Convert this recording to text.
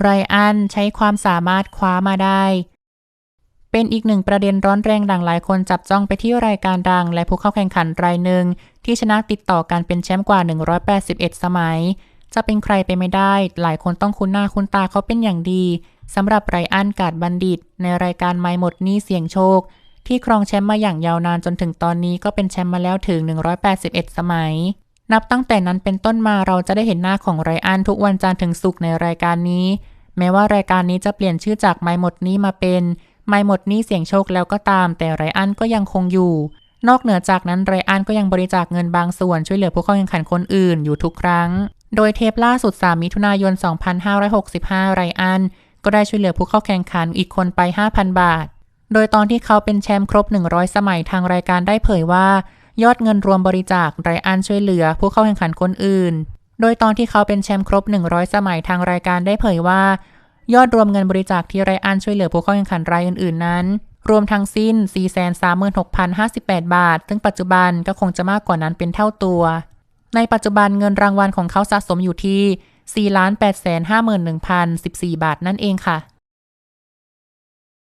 ไรอันใช้ความสามารถคว้ามาได้ เป็นอีกหนึ่งประเด็นร้อนแรงดังหลายคนจับจ้องไปที่รายการดัง และผู้เข้าแข่งขันรายหนึ่งที่ชนะติดต่อกันเป็นแชมป์กว่า 181 สมัย จะเป็นใครไปไม่ได้ หลายคนต้องคุ้นหน้าคุ้นตาเขาเป็นอย่างดีสำหรับไรอันกาดบัณฑิต ในรายการไม่หมดนี้เสี่ยงโชค ที่ครองแชมป์มาอย่างยาวนานจนถึงตอนนี้ก็เป็นแชมป์มาแล้วถึง 181 สมัย นับตั้งแต่นั้นเป็นต้นมาเราจะได้เห็นหน้าของไรอันทุกวันจันทร์ถึงศุกร์ในรายการนี้ แม้ว่ารายการนี้จะเปลี่ยนชื่อจากไม่หมดนี้มาเป็น ไม่หมดนี้เสียงโชคแล้วก็ตาม แต่ไรอันก็ยังคงอยู่ นอกเหนือจากนั้นไรอันก็ยังบริจาคเงินบางส่วนช่วยเหลือผู้เข้าแข่งขันคนอื่นอยู่ทุกครั้ง โดยเทปล่าสุด 3 มิถุนายน 2565 ไรอันก็ได้ช่วยเหลือผู้เข้าแข่งขันอีกคนไป 5,000 บาท โดยตอนที่เขาเป็นแชมป์ครบ 100 สมัยทางรายการได้เผยว่า ยอดเงินรวมบริจาคไรอันช่วยเหลือผู้เข้าแข่งขันคนอื่น โดยตอนที่เขาเป็นแชมป์ครบ 100 สมัยทางรายการได้เผยว่า ยอดรวมเงินบริจาคที่ไรอันช่วยเหลือผู้เข้าแข่งขันรายอื่น ๆ นั้น รวมทั้งสิ้น 436,058 บาท ซึ่งปัจจุบันก็คงจะมากกว่านั้นเป็นเท่าตัว ในปัจจุบันเงินรางวัลของเขาสะสมอยู่ที่ 4,851,014 บาทนั่นเองค่ะ